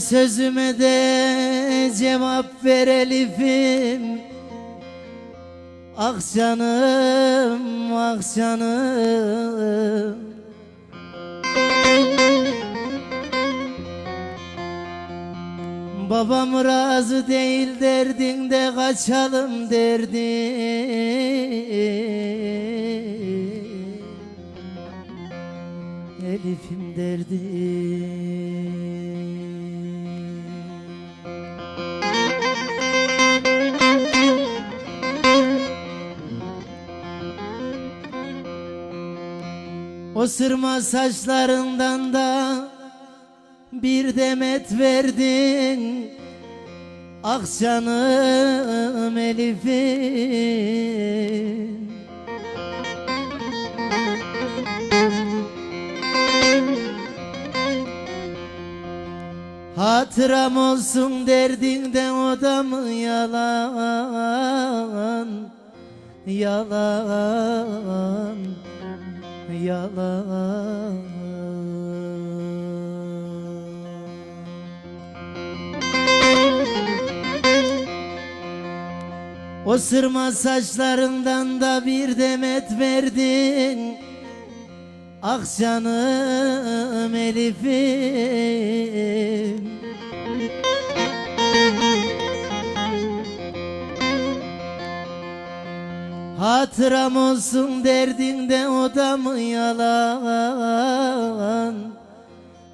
Sözüme de cevap ver Elif'im. Ah canım, ah canım. Babam razı değil derdinde kaçalım derdi. Elif'im derdi O sırma saçlarından da bir demet verdin. Ah canım Elif'im. Hatıram olsun derdinden o da mı yalan? Yalan Yalan. O sırma saçlarından da bir demet verdin. Ah canım Elif'im Hatıram olsun derdinde o yalan?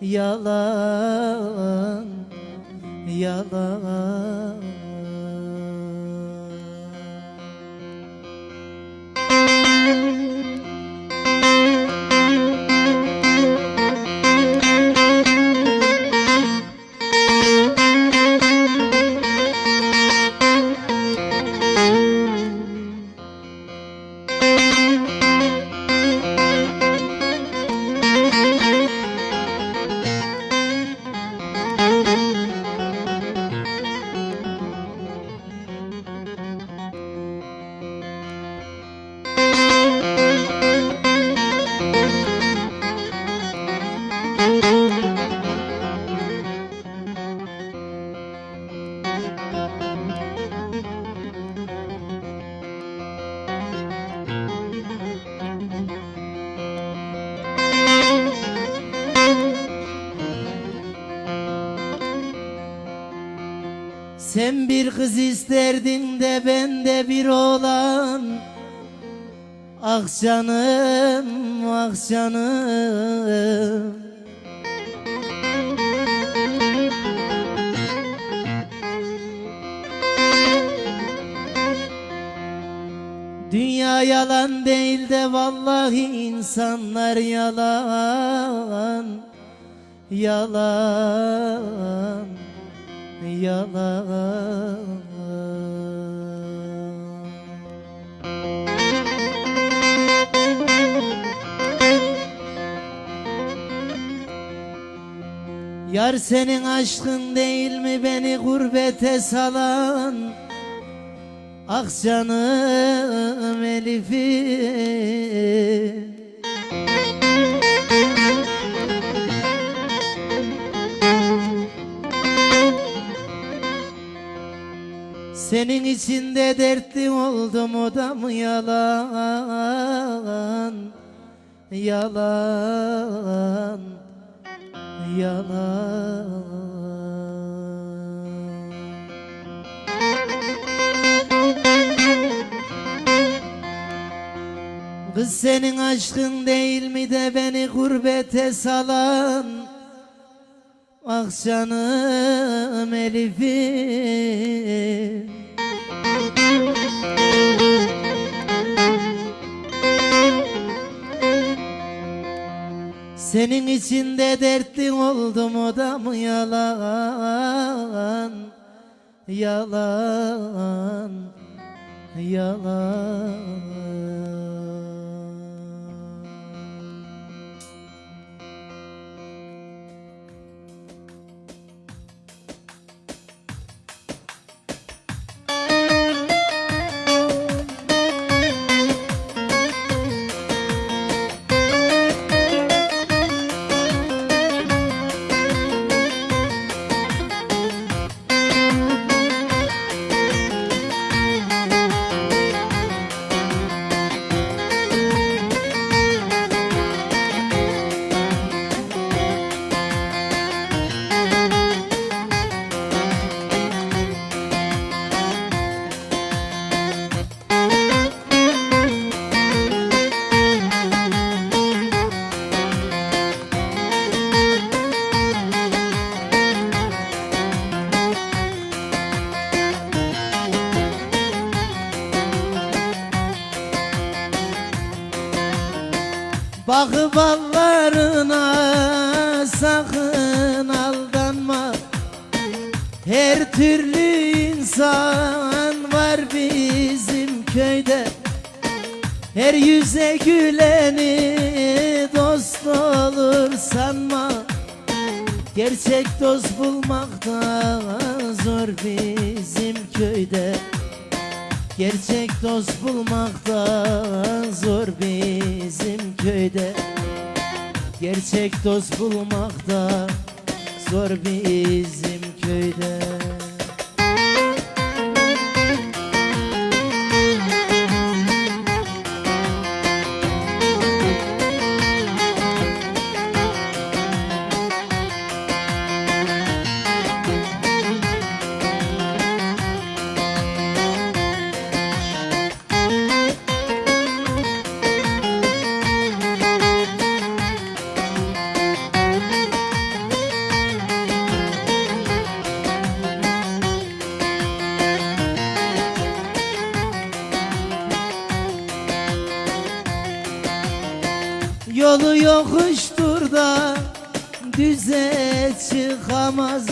Yalan Yalan Sen bir kız isterdin de ben de bir oğlan. Ah canım, ah canım. Dünya yalan değil de vallahi insanlar yalan. Yalan Yalan. Yar senin aşkın değil mi beni gurbete salan? Ah canım Elif'im Senin içinde dertli oldum o da mı yalan? Yalan Yalan. Kız senin aşkın değil mi de beni gurbete salan? Ah canım Elif'im Senin içinde dertli oldum o da mı yalan? Yalan Yalan ballarına sakın aldanma. Her türlü insan var bizim köyde. Her yüze güleni dost olur sanma. Gerçek dost bulmak da zor bizim köyde. Gerçek dost bulmak da zor bizim köyde Gerçek dost bulmak da zor bizim köyde düze çıkamaz.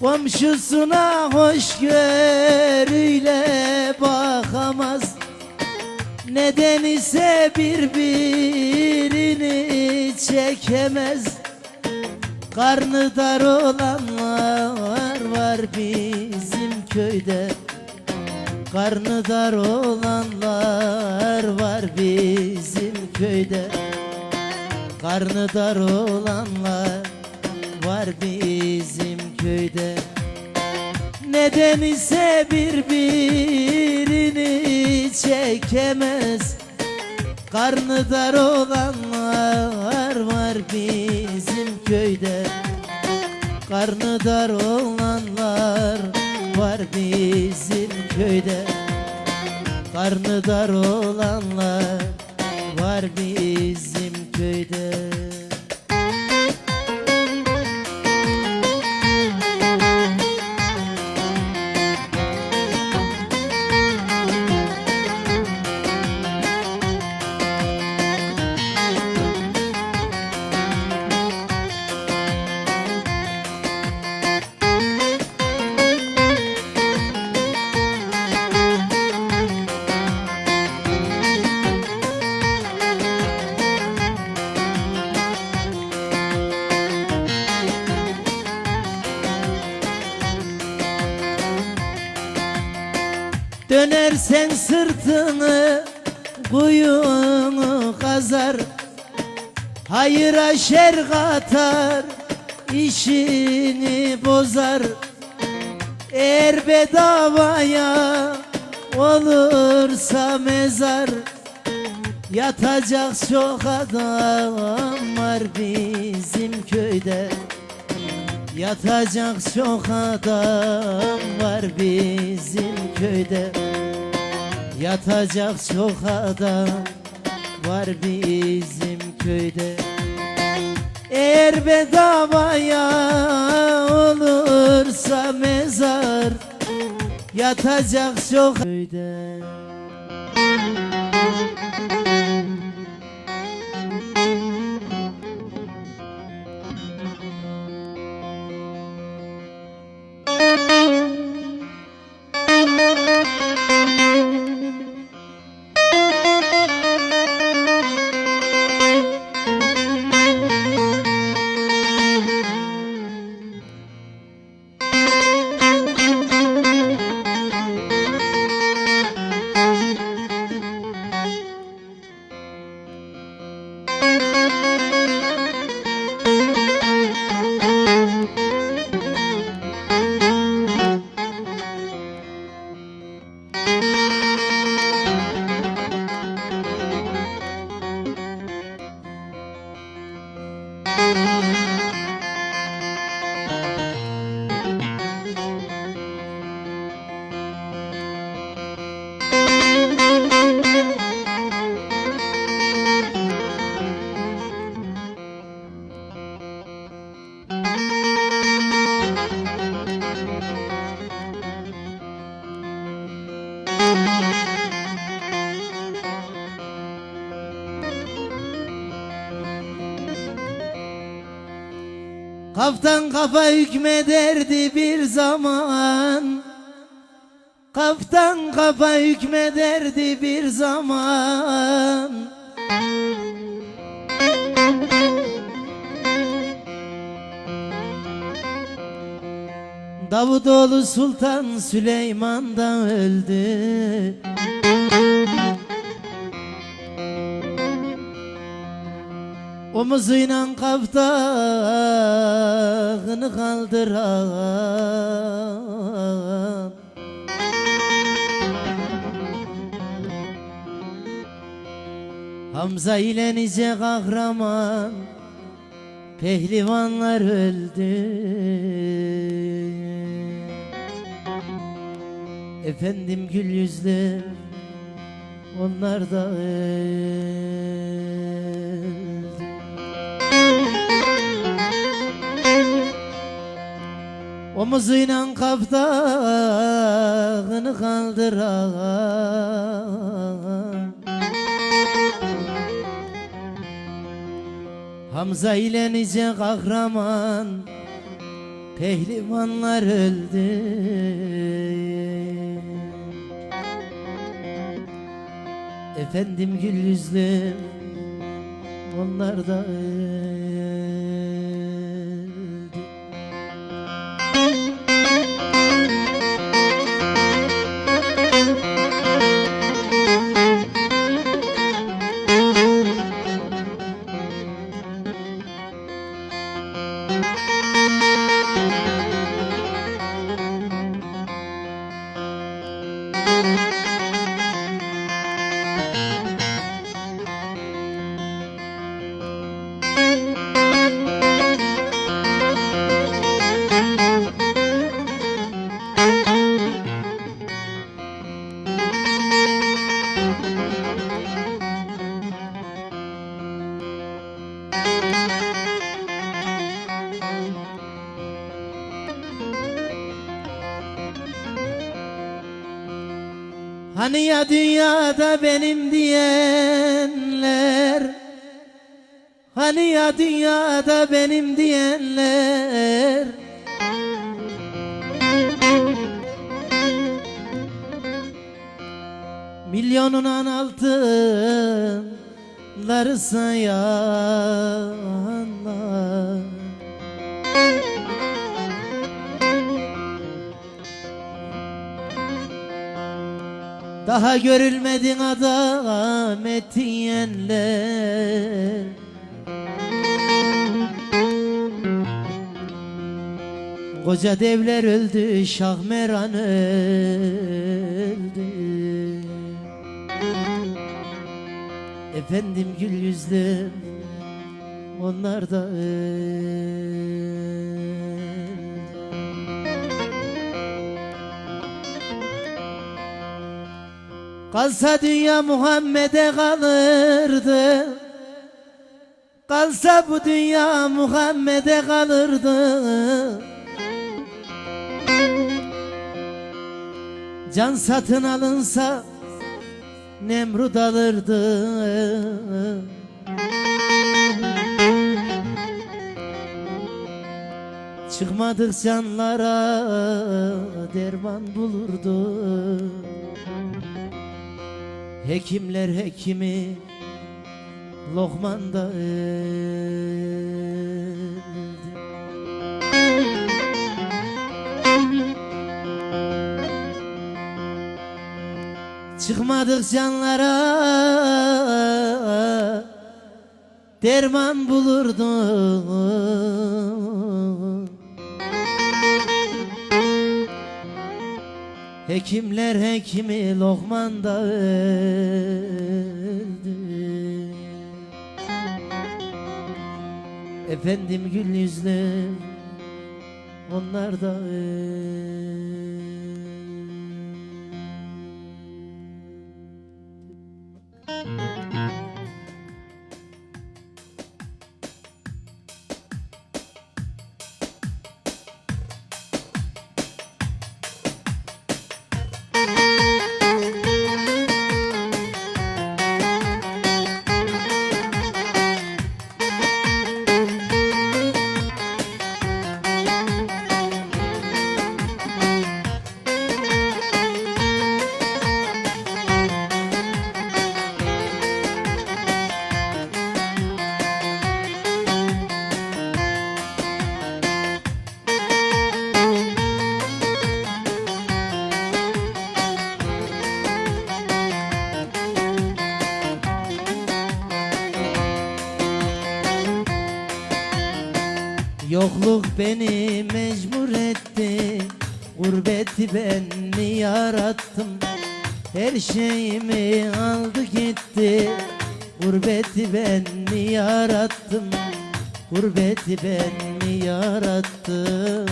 Komşusuna hoş görüyle bakamaz. Neden ise birbirini çekemez. Karnı dar olanlar var bizim köyde. Karnı dar olanlar var bizim köyde Karnı dar olanlar var bizim köyde. Neden ise birbirini çekemez. Karnı dar olanlar var bizim köyde. Karnı dar olanlar var bizim köyde. Karnı dar olanlar var bizim Dönersen sırtını kuyunu kazar. Hayıra şer katar işini bozar. Eğer bedavaya olursa mezar. Yatacak çok adam var bizim köyde Yatacak çok adam var bizim köyde. Yatacak çok adam var bizim köyde. Eğer bedavaya olursa mezar Yatacak çok köyde Kaftan kafa hükmederdi bir zaman. Kaftan kafa hükmederdi bir zaman. Davutoğlu Sultan Süleyman da öldü Omuzuyla kaftağını kaldıran. Hamza ile nice kahraman Pehlivanlar öldü. Efendim gül yüzlü Onlar da öldü Omuzuyla kaftağını kaldıran. Hamza ile nice kahraman Pehlivanlar öldü. Efendim gül yüzlü Onlar da öldü ya dünyada benim diyenler Hani ya dünyada benim diyenler. Milyonun altınları sayanlar Daha görülmedin adam etiyenler Koca devler öldü, Şahmeran öldü. Efendim gül yüzlüm, onlar da öldü Kalsa dünya Muhammed'e kalırdı. Kalsa bu dünya Muhammed'e kalırdı. Can satın alınsa Nemrut alırdı. Çıkmadık canlara derman bulurdu Hekimler hekimi Lokman da öldü Çıkmadık canlara Derman bulurdu Hekimler hekimi Lokman da öldü Efendim gül yüzlü Onlar da öldü beni mecbur etti. Gurbeti ben mi yarattım. Her şeyimi aldı gitti. Gurbeti ben mi yarattım. Gurbeti ben mi yarattım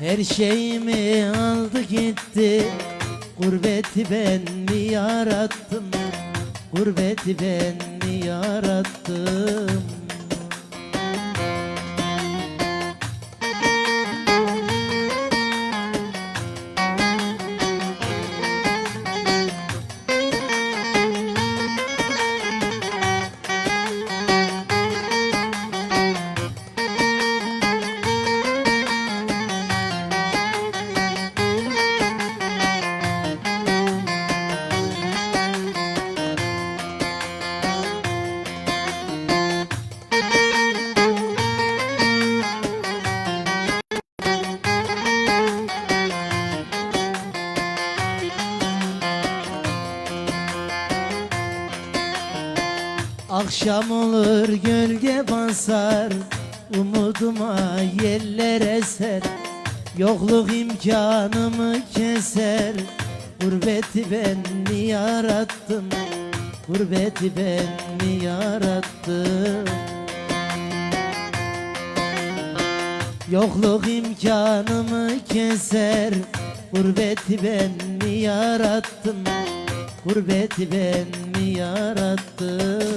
Her şeyimi aldı gitti. Gurbeti ben mi yarattım. Gurbeti ben mi yarattım Akşam olur gölge basar Umuduma yeller eser Yokluk imkanımı keser Gurbeti ben mi yarattım? Gurbeti ben mi yarattım? Yokluk imkanımı keser Gurbeti ben mi yarattım? Gurbeti ben mi yarattım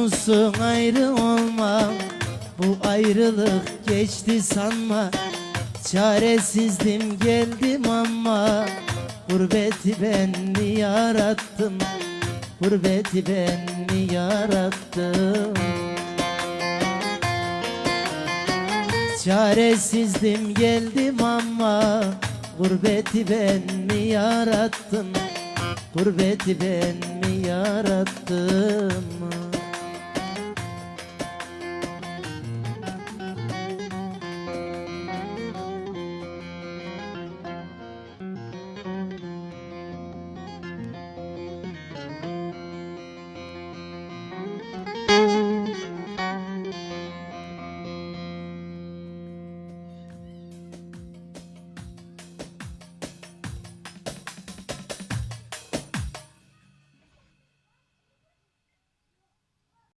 Akarsusun ayrı olma. Bu ayrılık geçti sanma. Çaresizdim geldim ama. Gurbeti ben mi yarattım? Gurbeti ben mi yarattım? Çaresizdim geldim ama. Gurbeti ben mi yarattım? Gurbeti ben mi yarattım